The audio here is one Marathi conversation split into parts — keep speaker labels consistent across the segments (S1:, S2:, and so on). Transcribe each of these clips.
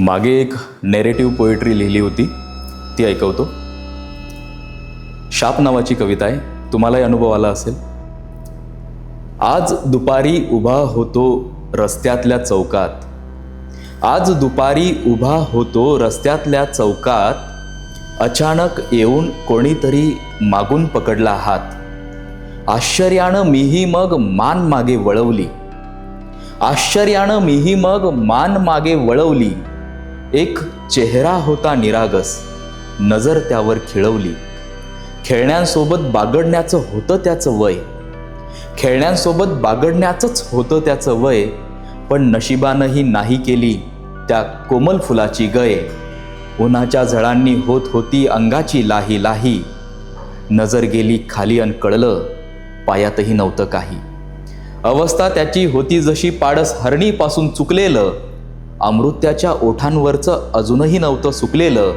S1: मागे एक नेरेटिव्ह पोएट्री लिहिली होती. ती ऐकवतो. शाप नावाची कविता आहे. तुम्हालाही अनुभव आला असेल. आज दुपारी उभा होतो रस्त्यातल्या चौकात. आज दुपारी उभा होतो रस्त्यातल्या चौकात. अचानक येऊन कोणीतरी मागून पकडला हात. आश्चर्यानं मीही मग मान मागे वळवली. आश्चर्यानं मीही मग मान मागे वळवली. एक चेहरा होता निरागस. नजर त्यावर खिळवली. खेळण्यांसोबत बागडण्याचं होतं त्याचं वय. खेळण्यांसोबत बागडण्याचंच होतं त्याचं वय पण नशिबानंही नाही केली त्या कोमल फुलाची गय. उन्हाच्या झळांनी होत होती अंगाची लाही लाही. नजर गेली खाली अन कळलं पायातही नव्हतं काही. अवस्था त्याची होती जशी पाडस हरणीपासून चुकलेलं अमृत्याच्या ओठांवरचं अजूनही नव्हतं सुकलेलं.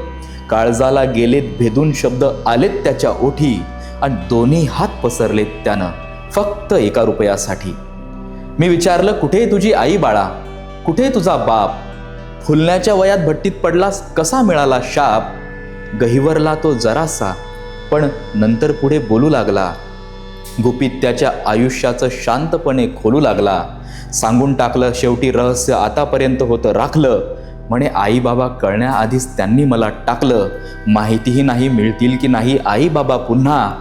S1: काळजाला गेलेत भेदून शब्द आलेत त्याच्या ओठी आणि दोन्ही हात पसरलेत त्यानं फक्त एका रुपयासाठी. मी विचारलं कुठे तुझी आई बाळा? कुठे तुझा बाप? फुलण्याच्या वयात भट्टीत पडलास कसा मिळाला शाप? गहिवरला तो जरासा पण नंतर पुढे बोलू लागला. गुपित त्याच्या आयुष्याचं शांतपणे खोलू लागला. सांगून टाकलं शेवटी रहस्य आतापर्यंत होतं. राखलं. म्हणे आईबाबा कळण्याआधीच त्यांनी मला टाकलं. माहितीही नाही मिळतील की नाही. आईबाबा पुन्हा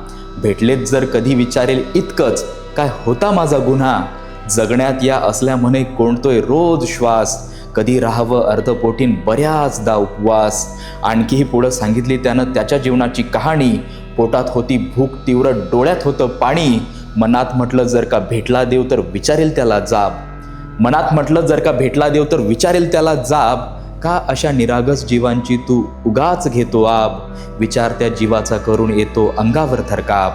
S1: भेटलेत जर कधी विचारेल इतकंच. काय होता माझा गुन्हा? जगण्यात या असल्या म्हणे कोणतोय रोज श्वास. कधी राहावं अर्धपोटीन बऱ्याचदा उपवास. आणखीही पुढं सांगितली त्यानं त्याच्या जीवनाची कहाणी. पोटात होती भूक तीव्र डोळ्यात होतं पाणी. मनात म्हटलं जर का भेटला देव तर विचारेल त्याला जाब. मनात म्हटलं जर का भेटला देव तर विचारेल त्याला जाब. का अशा निरागस जीवांची तू उगाच घेतो आब? विचार त्या जीवाचा करून येतो अंगावर थरकाप.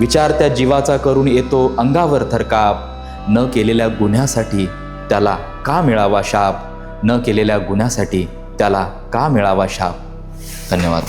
S1: विचार त्या जीवाचा करून येतो अंगावर थरकाप. न केलेल्या गुन्ह्यासाठी त्याला का मिळावा शाप? न केलेल्या गुन्ह्यासाठी त्याला का मिळावा शाप? धन्यवाद.